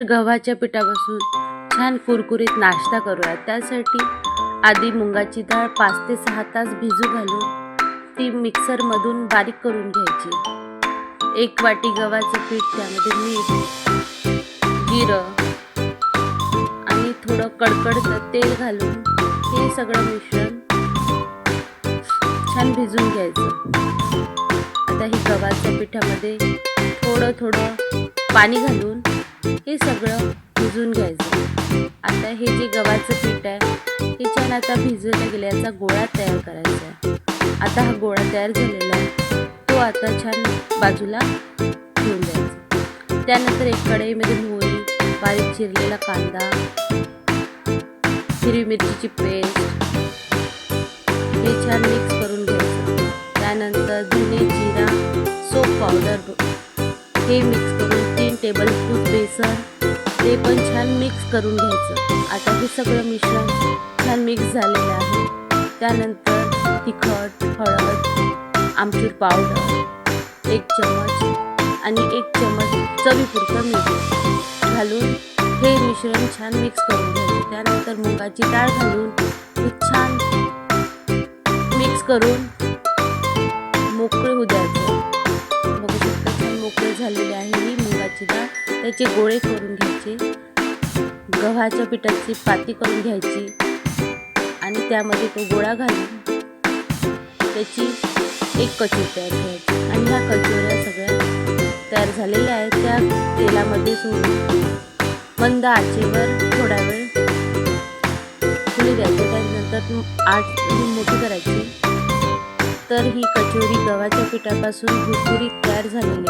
गव्हाच्या पिठापासून छान कुरकुरीत नाश्ता करूया. त्यासाठी आधी मुगाची डाळ पाच ते सहा तास भिजू घालून ती मिक्सरमधून बारीक करून घ्यायची. एक वाटी गव्हाचं पीठ त्यामध्ये मीठ जिरं आणि थोडं कडकडचं तेल घालून हे सगळं मिश्रण छान भिजून घ्यायचं. आता ही गव्हाच्या पिठामध्ये थोडं थोडं पाणी घालून हे सगळं भिजून घ्यायचं. आता हे जे गव्हाचं पीठ आहे हे छान आता भिजवल्या गेल्याचा गोळा तयार करायचा आहे. आता हा गोळा तयार झालेला आहे. तो आता छान बाजूला ठेवून द्यायचा त्यानंतर एक कढईमध्ये मोहरी बारीक चिरलेला कांदा हिरवी मिरचीची पेस्ट हे छान मिक्स करून घ्यायचं. त्यानंतर धने जिरा सोप पावडर हे मिक्स करून टेबलस्पून बेसन ते पण छान मिक्स करून घ्यायचं. आता हे सगळं मिश्रण छान मिक्स झालेलं आहे. त्यानंतर तिखट हळद आमचूर पावडर एक चम्मच आणि एक चम्मच चवीपुरतं मीठ घालून हे मिश्रण छान मिक्स करून घ्यायचं. त्यानंतर मुगाची डाळ घालून हे छान मिक्स करून डाळ त्याचे गोळे करून घ्यायचे गव्हाच्या पिठाची पाती करून घ्यायची आणि त्यामध्ये तो गोळा घालून त्याची एक कचोरी तयार करायची. आणि ह्या कचोऱ्या सगळ्या तयार झालेल्या आहेत. त्या तेलामध्ये सोडून मंद आचेवर थोडा वेळ फुले द्यायचे. त्यानंतर आठ मोठी करायची. तर ही कचोरी गव्हाच्या पिठापासून कुरकुरीत तयार झालेली आहे